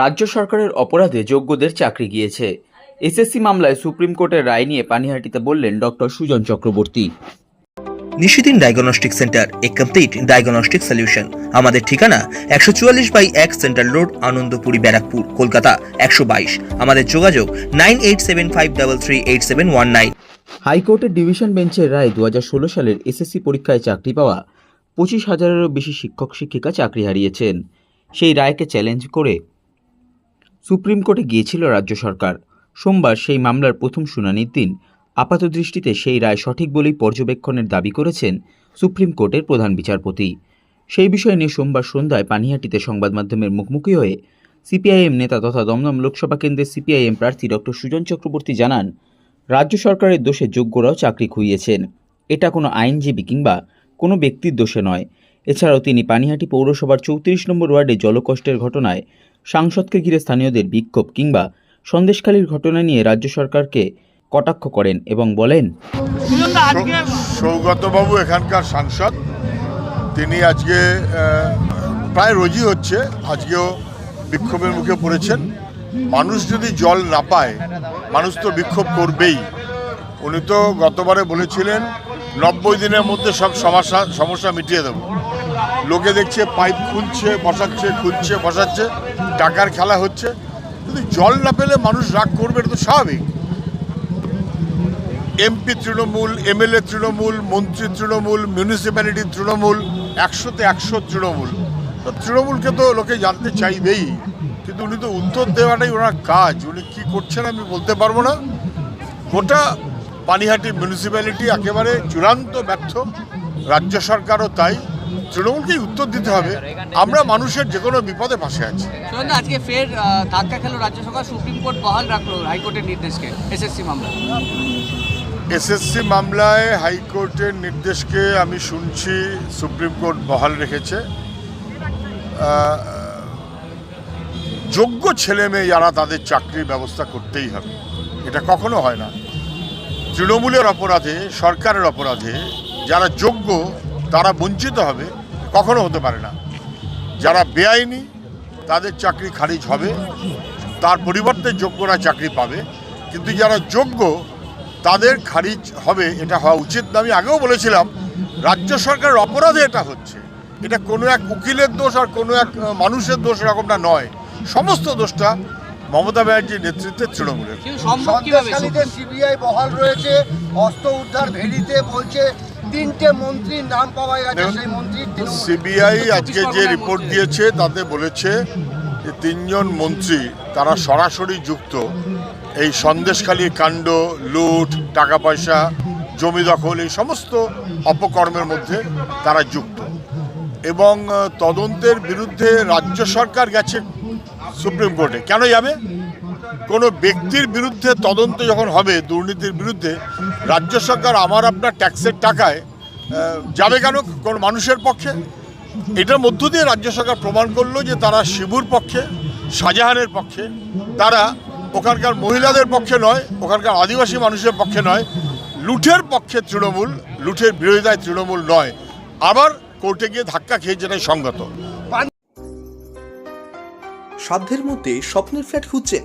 রাজ্য সরকারের অপরাধে যোগ্যদের চাকরি গিয়েছে। এসএসসি মামলায় সুপ্রিম কোর্টের রায় নিয়ে পানিহাটিতে বললেন doctor Sujan Chakraborty. Nishidin diagnostic centre এ কমপ্লিট ডায়াগনস্টিক সলিউশন। আমাদের ঠিকানা একশো চুয়াল্লিশ বাই এক সেন্ট্রাল রোড আনন্দপুরি ব্যারাকপুর কলকাতা একশো বাইশ। আমাদের যোগাযোগ nine eight seven five double three eight seven one nine. হাইকোর্টের ডিভিশন বেঞ্চের রায় দু হাজার ষোলো সালের এসএসসি পরীক্ষায় চাকরি পাওয়া পঁচিশ হাজারেরও বেশি শিক্ষক শিক্ষিকা চাকরি হারিয়েছেন। সেই রায়কে চ্যালেঞ্জ করে সুপ্রিম কোর্টে গিয়েছিল রাজ্য সরকার। সোমবার সেই মামলার প্রথম শুনানির দিন আপাত দৃষ্টিতে সেই রায় সঠিক বলেই পর্যবেক্ষণের দাবি করেছেন সুপ্রিম কোর্টের প্রধান বিচারপতি। সেই বিষয় নিয়ে সোমবার সন্ধ্যায় পানিহাটিতে সংবাদ মাধ্যমের মুখোমুখি হয়ে সিপিআইএম নেতা তথা দমদম লোকসভা কেন্দ্রের সিপিআইএম প্রার্থী ডক্টর সুজন চক্রবর্তী জানান, রাজ্য সরকারের দোষে যোগ্যরাও চাকরি খুইয়েছেন। এটা কোনো আইনজীবী কিংবা কোনো ব্যক্তির দোষে নয়। এছাড়াও তিনি পানিহাটি পৌরসভার চৌত্রিশ নম্বর ওয়ার্ডে জলকষ্টের ঘটনায় সাংসদকে ঘিরে স্থানীয়দের বিক্ষোভ কিংবা সন্দেশখালীর ঘটনা নিয়ে রাজ্য সরকারকে কটাক্ষ করেন এবং বলেন সৌগতবাবু এখানকার সাংসদ। তিনি আজকে আহ, প্রায় রোজই হচ্ছে আজকেও বিক্ষোভের মুখে পড়েছেন। মানুষ যদি জল না পায় মানুষ তো বিক্ষোভ করবেই। উনি তো গতবারে বলেছিলেন নব্বই দিনের মধ্যে সব সমস্যা সমস্যা মিটিয়ে দেবো। লোকে দেখছে, পাইপ খুলছে, বসাচ্ছে খুলছে বসাচ্ছে টাকার খেলা হচ্ছে। কিন্তু জল না পেলে মানুষ রাগ করবে, এটা তো স্বাভাবিক। এমপি তৃণমূল, এমএলএ তৃণমূল, মন্ত্রী তৃণমূল মিউনিসিপ্যালিটি তৃণমূল, একশোতে একশো তৃণমূল। তো তৃণমূলকে তো লোকে জানতে চাইবেই। কিন্তু উনি তো উত্তর দেওয়াটাই ওনার কাজ। উনি কি করছেন আমি বলতে পারব না। গোটা পানিহাটি মিউনিসিপ্যালিটি একেবারে চূড়ান্ত ব্যর্থ। রাজ্য সরকারও তাই। তৃণমূলকেই উত্তর দিতে হবে। আমরা মানুষের যে কোনো বিপদে পাশে আছি। আজকে ফের ধাক্কা খেলো রাজ্য সরকার সুপ্রিম কোর্ট বহাল রাখল হাইকোর্টের নির্দেশকে এসএসসি মামলা এসএসসি মামলায় হাইকোর্টের নির্দেশকে আমি শুনছি সুপ্রিম কোর্ট বহাল রেখেছে। যোগ্য ছেলে মেয়ে যারা তাদের চাকরির ব্যবস্থা করতেই হবে। এটা কখনো হয় না। তৃণমূলের অপরাধে সরকারের অপরাধে যারা যোগ্য তারা বঞ্চিত হবে কখনো হতে পারে না। যারা বেআইনি তাদের চাকরি খারিজ হবে তার পরিবর্তে যোগ্যরা চাকরি পাবে। কিন্তু যারা যোগ্য তাদের খারিজ হবে এটা হওয়া উচিত না। আমি আগেও বলেছিলাম রাজ্য সরকারের অপরাধে এটা হচ্ছে। এটা কোনো এক উকিলের দোষ আর কোনো এক মানুষের দোষ এরকমটা নয়। সমস্ত দোষটা মমতা ব্যানার্জির নেতৃত্বে তৃণমূলের। সিবিআই বহাল রয়েছে অস্ত্র উদ্ধার ভেরিতে বলছে তিনটে মন্ত্রীর নাম পাওয়া গেছে সেই মন্ত্রী সিবিআই আজকে যে রিপোর্ট দিয়েছে তাতে বলেছে যে তিনজন মন্ত্রী তারা সরাসরি যুক্ত। এই সন্দেশখালী কাণ্ড লুট টাকা পয়সা জমি দখল এই সমস্ত অপকর্মের মধ্যে তারা যুক্ত। এবং তদন্তের বিরুদ্ধে রাজ্য সরকার গেছে সুপ্রিম কোর্টে। কেন যাবে? কোনো ব্যক্তির বিরুদ্ধে তদন্ত যখন হবে দুর্নীতির বিরুদ্ধে রাজ্য সরকার আমার আপনার ট্যাক্সের টাকায় যাবে কেন কোনো মানুষের পক্ষে? এটার মধ্য দিয়ে রাজ্য সরকার প্রমাণ করল যে তারা শিবুর পক্ষে, শাহজাহানের পক্ষে, তারা ওখানকার মহিলাদের পক্ষে নয়, ওখানকার আদিবাসী মানুষের পক্ষে নয়, লুঠের পক্ষে তৃণমূল, লুঠের বিরোধিতায় তৃণমূল নয়। আবার কোর্টে গিয়ে ধাক্কা খেয়ে যেটাই সঙ্গত। সাধ্যের মধ্যে স্বপ্নের ফ্ল্যাট খুঁজছেন।